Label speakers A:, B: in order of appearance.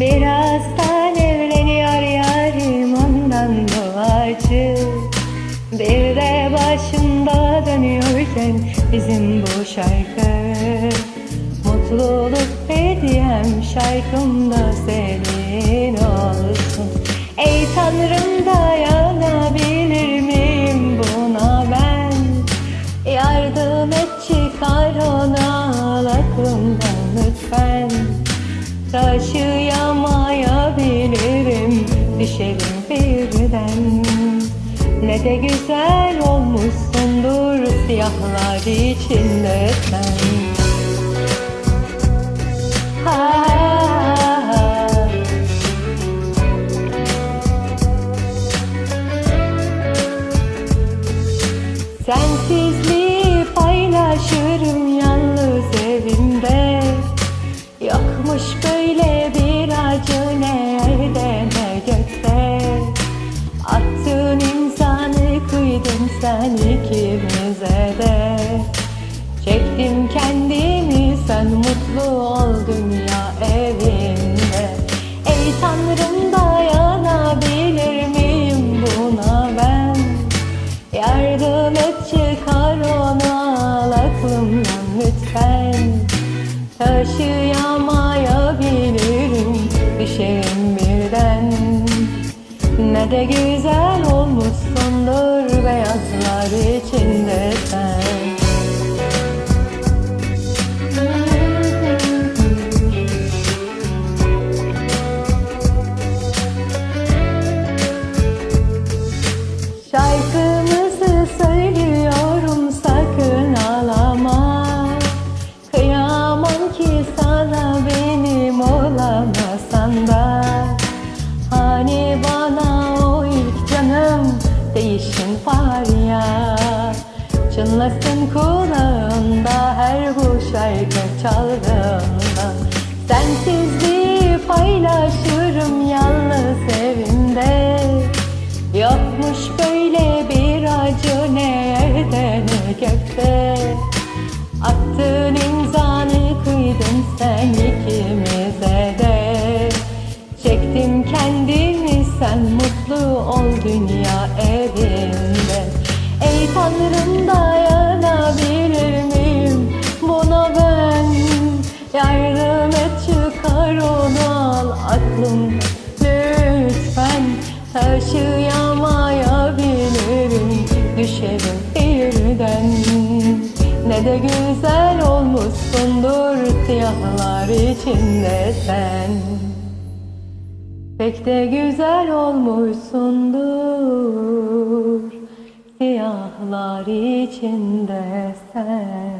A: Birazdan evleniyor yarim ondan duacı Bir de başında dönüyorken bizim bu şarkı. Mutluluk hediyem şarkım da senin olsun. Ey Tanrım dayanabilir miyim buna ben? Yardım et çıkar onu Taşıyamayabilirim. Düşerim birden. Ne de güzel olmuşsundur siyahlar içinde sen. Sensizliği paylaşırım Yokmuş böyle bir acı ne ne gökte Attığın imzanı kıydın sen ikimize de. Çektim kendimi sen mutlu ol dünya evinde. Ey Tanrım dayanabilir miyim buna ben? Yardım et çıkar onu al aklımdan lütfen. Taşıyamayabilirim De güzel olmuşsundur beyazlar içinde sen Çınlasın kulağında her bu şarkı çaldığında. Sensizliği paylaşırım yalnız evimde. Yokmuş böyle bir acı ne yerde ne gökte. Attığın imzanı kıydın sen ikimize de. Çektim kendimi sen mutlu ol dünya aklım lütfen. Taşıyamayabilirim düşerim birden. Ne de güzel olmuşsundur siyahlar içinde sen. Pek de güzel olmuşsundur siyahlar içinde sen